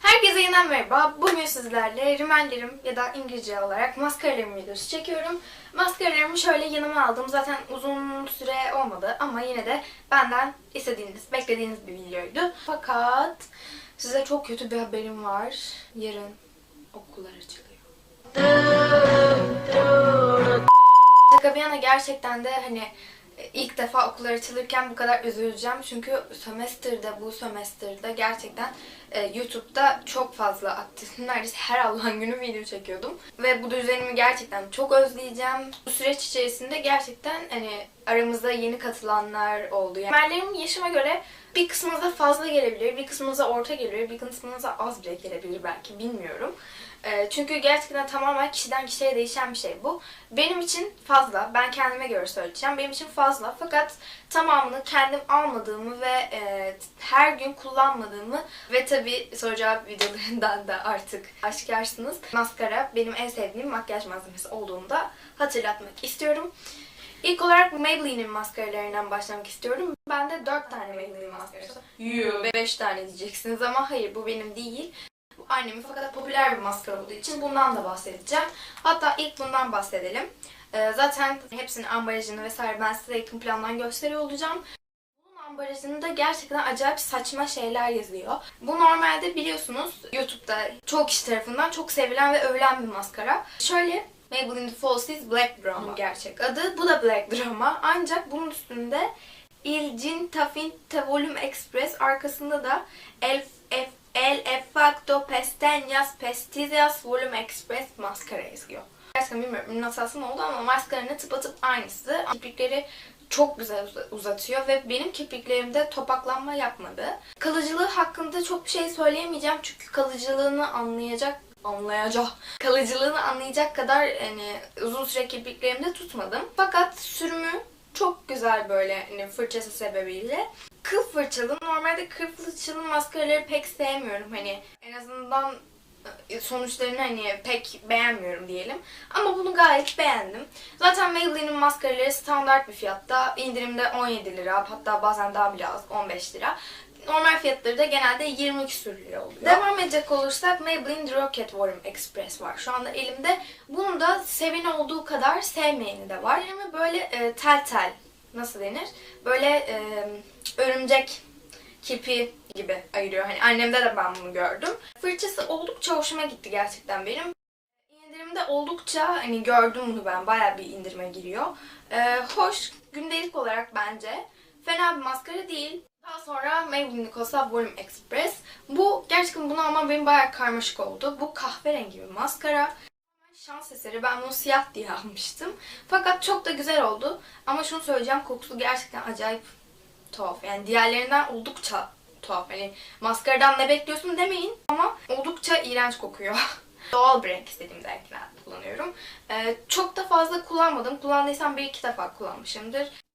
Herkese yeniden merhaba. Bugün sizlerle rimellerim ya da İngilizce olarak maskaralarım videosu çekiyorum. Maskaralarımı şöyle yanıma aldım. Zaten uzun süre olmadı ama yine de benden istediğiniz, beklediğiniz bir videoydu. Fakat size çok kötü bir haberim var. Yarın okullar açılıyor. Şaka bir yana gerçekten de hani ilk defa okullar açılırken bu kadar üzüleceğim. Çünkü sömestrde, bu sömestrde gerçekten e, YouTube'da çok fazla aktif. Neredeyse her Allah'ın günü video çekiyordum. Ve bu düzenimi gerçekten çok özleyeceğim. Bu süreç içerisinde gerçekten hani aramızda yeni katılanlar oldu. Yani yaşıma göre bir kısmınıza fazla gelebilir, bir kısmınıza orta gelebilir, bir kısmınıza az bile gelebilir belki bilmiyorum. Ee, Çünkü gerçekten tamamen kişiden kişiye değişen bir şey bu. Benim için fazla, ben kendime göre söyleyeceğim. Benim için fazla fakat tamamını kendim almadığımı ve e, her gün kullanmadığımı ve tabii soru cevap videolarından da artık aşikarsınız. Maskara benim en sevdiğim makyaj malzemesi olduğunu da hatırlatmak istiyorum. İlk olarak Maybelline'in maskaralarından başlamak istiyorum. Bende 4 tane Maybelline maskarası. Yoo 5 tane diyeceksiniz ama hayır bu benim değil. Bu annemin fakat popüler bir maskara olduğu için bundan da bahsedeceğim. Hatta ilk bundan bahsedelim. Ee, zaten hepsinin ambalajını vesaire ben size yakın plandan gösteriyor olacağım. Ambalajında gerçekten acayip saçma şeyler yazıyor. Bu normalde biliyorsunuz YouTube'da çok kişi tarafından çok sevilen ve övülen bir maskara. Şöyle Maybelline Falsies Black Drama gerçek adı. Bu da Black Drama. Ancak bunun üstünde Il Tinta Finta Volume Express arkasında da El, F, El Effacto Pestañas Pesticias Volume Express maskara yazıyor. Gerçekten bilmiyorum nasıl oldu ama maskaranın tıpatıp aynısı. Kirpikleri çok güzel uz- uzatıyor ve benim kirpiklerimde topaklanma yapmadı. Kalıcılığı hakkında çok bir şey söyleyemeyeceğim çünkü kalıcılığını anlayacak anlayacak. Kalıcılığını anlayacak kadar hani uzun süre kirpiklerimde tutmadım. Fakat sürümü çok güzel böyle hani fırçası sebebiyle. Kıl fırçalı. Normalde kıl fırçalı maskaraları pek sevmiyorum. Hani en azından e, sonuçlarını hani pek beğenmiyorum diyelim. Ama bunu gayet beğendim. Zaten Maybelline'in maskaraları standart bir fiyatta. İndirimde 17 lira hatta bazen daha bile az 15 lira. Normal fiyatları da genelde 20 küsür lira oluyor. Devam edecek olursak Maybelline Rocket Volume Express var. Şu anda elimde. Bunun da seveni olduğu kadar sevmeyeni de var. Yani böyle e, tel tel nasıl denir? Böyle e, örümcek kipi gibi ayırıyor. Hani annemde de ben bunu gördüm. Fırçası oldukça hoşuma gitti gerçekten benim. İndirimde oldukça hani gördüm bunu ben bayağı bir indirime giriyor. Ee, hoş gündelik olarak bence fena bir maskara değil. Daha sonra Maybelline Nicosa Volume Express. Bu gerçekten bunu almam benim bayağı karmaşık oldu. Bu kahverengi bir maskara. Şans eseri ben bunu siyah diye almıştım. Fakat çok da güzel oldu. Ama şunu söyleyeceğim kokusu gerçekten acayip tuhaf. Yani diğerlerinden oldukça tuhaf. Hani maskaradan ne bekliyorsun demeyin ama oldukça iğrenç kokuyor. Doğal bir renk istediğim renkler kullanıyorum. Ee, çok da fazla kullanmadım. Kullandıysam bir iki defa kullanmışımdır.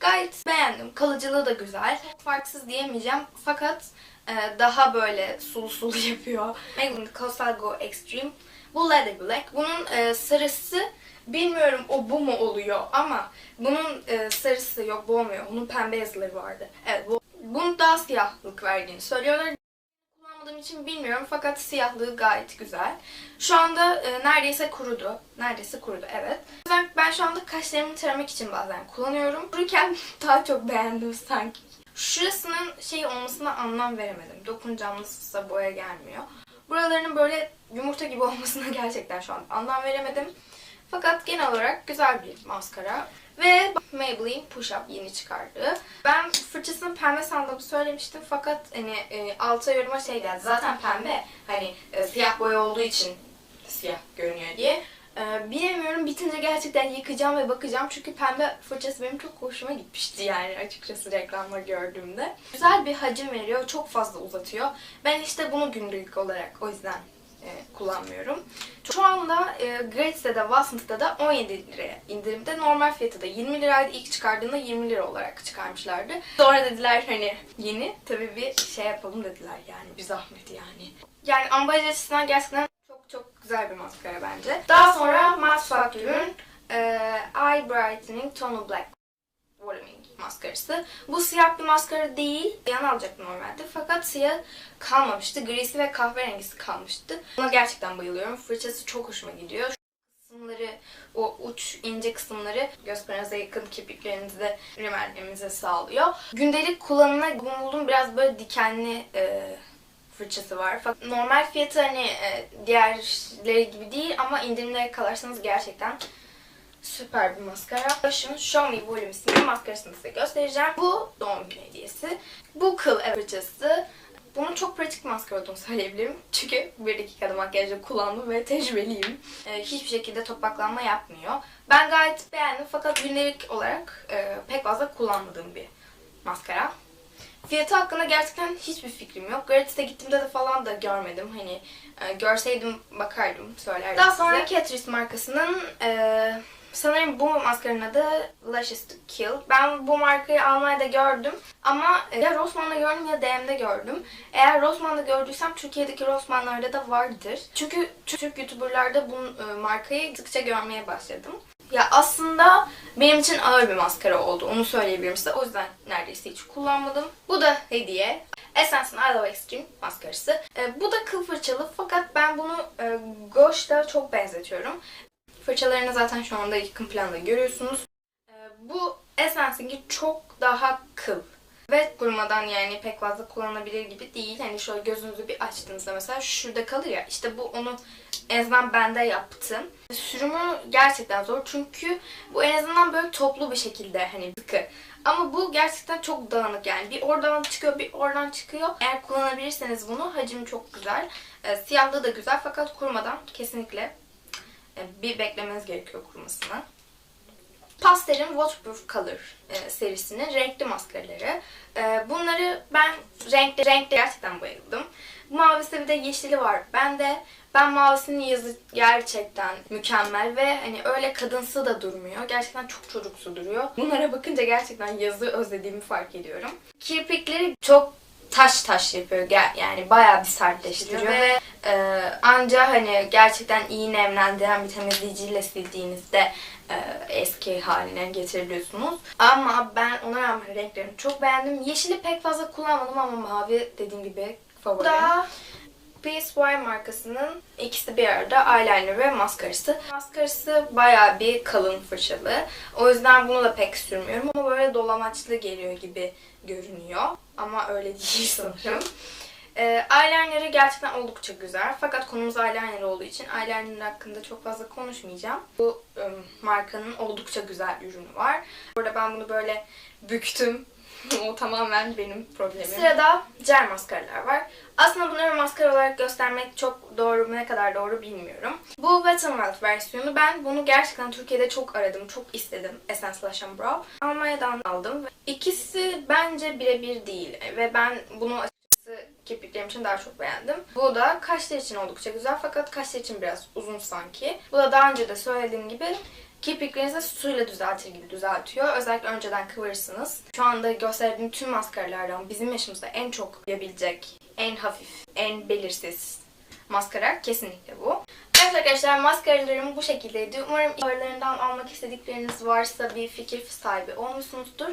Gayet beğendim. Kalıcılığı da güzel. Farksız diyemeyeceğim. Fakat e, daha böyle sulu sulu yapıyor. Maybelline Coastal Extreme. Bu Leather Black. Bunun e, sarısı bilmiyorum o bu mu oluyor ama bunun e, sarısı yok bu olmuyor. Bunun pembe yazıları vardı. Evet bu. Bunun daha siyahlık verdiğini söylüyorlar. Kullanmadığım için bilmiyorum fakat siyahlığı gayet güzel. Şu anda e, neredeyse kurudu. Neredeyse kurudu evet. Yüzden ben şu anda kaşlarımı taramak için bazen kullanıyorum. Kururken daha çok beğendim sanki. Şurasının şey olmasına anlam veremedim. Dokunacağım boya gelmiyor. Buralarının böyle yumurta gibi olmasına gerçekten şu an anlam veremedim. Fakat genel olarak güzel bir maskara. Ve Maybelline Push Up yeni çıkardı. Ben fırçasının pembe sandığımı söylemiştim fakat hani e, alta yoruma şey geldi. Zaten pembe hani e, siyah boya olduğu için siyah görünüyor diye. E, bilemiyorum bitince gerçekten yıkayacağım ve bakacağım çünkü pembe fırçası benim çok hoşuma gitmişti yani açıkçası reklamda gördüğümde. Güzel bir hacim veriyor, çok fazla uzatıyor. Ben işte bunu günlük olarak o yüzden e, kullanmıyorum. Şu anda e, Gratis'te de Watson's'ta da 17 liraya indirimde. Normal fiyatı da 20 liraydı. İlk çıkardığında 20 lira olarak çıkarmışlardı. Sonra dediler hani yeni tabii bir şey yapalım dediler yani bir zahmet yani. Yani ambalaj açısından gerçekten güzel bir maskara bence. Daha sonra Max Factor'ın e, Eye Brightening Tonal Black Voluming maskarası. Bu siyah bir maskara değil. Yan alacaktım normalde. Fakat siyah kalmamıştı. Grisi ve kahverengisi kalmıştı. Buna gerçekten bayılıyorum. Fırçası çok hoşuma gidiyor. Şu kısımları, o uç ince kısımları göz pınarınıza yakın kirpiklerinizi de rimellerinize sağlıyor. Gündelik kullanımına bunu buldum. Biraz böyle dikenli e, fırçası var. Normal fiyatı hani e, diğerleri gibi değil ama indirimlere kalırsanız gerçekten Süper bir maskara. Blush'ın Show Me Volume isimli maskarasını size göstereceğim. Bu doğum günü hediyesi. Bu kıl fırçası. Bunun çok pratik maskara olduğunu söyleyebilirim. Çünkü bir dakikada makyajda kullandım ve tecrübeliyim. Ee, hiçbir şekilde topaklanma yapmıyor. Ben gayet beğendim fakat gündelik olarak e, pek fazla kullanmadığım bir maskara. Fiyatı hakkında gerçekten hiçbir fikrim yok. Gratis'e gittiğimde de falan da görmedim. Hani e, görseydim bakardım, söylerdim Daha sonra Catrice markasının e, sanırım bu maskaranın adı Lashes to Kill. Ben bu markayı Almanya'da gördüm ama e, ya Rossmann'da gördüm ya DM'de gördüm. Eğer Rossmann'da gördüysem Türkiye'deki Rossmann'larda da vardır. Çünkü Türk YouTuber'larda bu e, markayı sıkça görmeye başladım. Ya aslında benim için ağır bir maskara oldu. Onu söyleyebilirim size. O yüzden neredeyse hiç kullanmadım. Bu da hediye. Essence'ın I Love Extreme maskarası. E, bu da kıl fırçalı fakat ben bunu e, Gosh'la çok benzetiyorum. Fırçalarını zaten şu anda yakın planda görüyorsunuz. E, bu Essence'inki çok daha kıl. Ve kurumadan yani pek fazla kullanılabilir gibi değil. Hani şöyle gözünüzü bir açtığınızda mesela şurada kalır ya. İşte bu onu en azından bende yaptım. Sürümü gerçekten zor çünkü bu en azından böyle toplu bir şekilde hani sıkı. Ama bu gerçekten çok dağınık yani. Bir oradan çıkıyor bir oradan çıkıyor. Eğer kullanabilirseniz bunu hacim çok güzel. E, siyahlığı da güzel fakat kurumadan kesinlikle e, bir beklemeniz gerekiyor kurumasını. Pastel'in Waterproof Color e, serisinin renkli maskaraları. E, bunları ben renkli renkli gerçekten bayıldım. Mavisi bir de yeşili var. Ben de ben mavisinin yazı gerçekten mükemmel ve hani öyle kadınsı da durmuyor. Gerçekten çok çocuksu duruyor. Bunlara bakınca gerçekten yazı özlediğimi fark ediyorum. Kirpikleri çok taş taş yapıyor. Yani bayağı bir sertleştiriyor ve e, anca hani gerçekten iyi nemlendiren bir temizleyiciyle sildiğinizde eski haline getirebiliyorsunuz. Ama ben ona rağmen renklerini çok beğendim. Yeşili pek fazla kullanmadım ama mavi dediğim gibi favorim. Da PSY markasının ikisi bir arada eyeliner ve maskarası. Maskarası bayağı bir kalın fırçalı. O yüzden bunu da pek sürmüyorum ama böyle dolamaçlı geliyor gibi görünüyor. Ama öyle değil sanırım. E, eyeliner'ı gerçekten oldukça güzel. Fakat konumuz eyeliner olduğu için eyeliner hakkında çok fazla konuşmayacağım. Bu e, markanın oldukça güzel ürünü var. Burada ben bunu böyle büktüm. o tamamen benim problemim. Sırada gel maskaralar var. Aslında bunları maskara olarak göstermek çok doğru mu ne kadar doğru bilmiyorum. Bu Wet n Wild versiyonu. Ben bunu gerçekten Türkiye'de çok aradım, çok istedim. Essence Lash and Brow. Almanya'dan aldım. İkisi bence birebir değil ve ben bunu kirpiklerim için daha çok beğendim. Bu da kaşlar için oldukça güzel fakat kaşlar için biraz uzun sanki. Bu da daha önce de söylediğim gibi kirpiklerinizi suyla düzeltir gibi düzeltiyor. Özellikle önceden kıvırırsınız. Şu anda gösterdiğim tüm maskaralardan bizim yaşımızda en çok yapabilecek, en hafif, en belirsiz maskara kesinlikle bu. Evet arkadaşlar maskaralarım bu şekildeydi. Umarım aralarından almak istedikleriniz varsa bir fikir sahibi olmuşsunuzdur.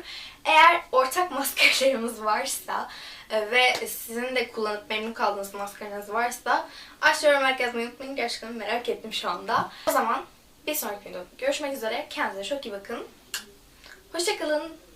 Eğer ortak maskaralarımız varsa e, ve sizin de kullanıp memnun kaldığınız maskaranız varsa aşağı yorumlar unutmayın. Gerçekten merak ettim şu anda. O zaman bir sonraki videoda görüşmek üzere. Kendinize çok iyi bakın. Hoşçakalın.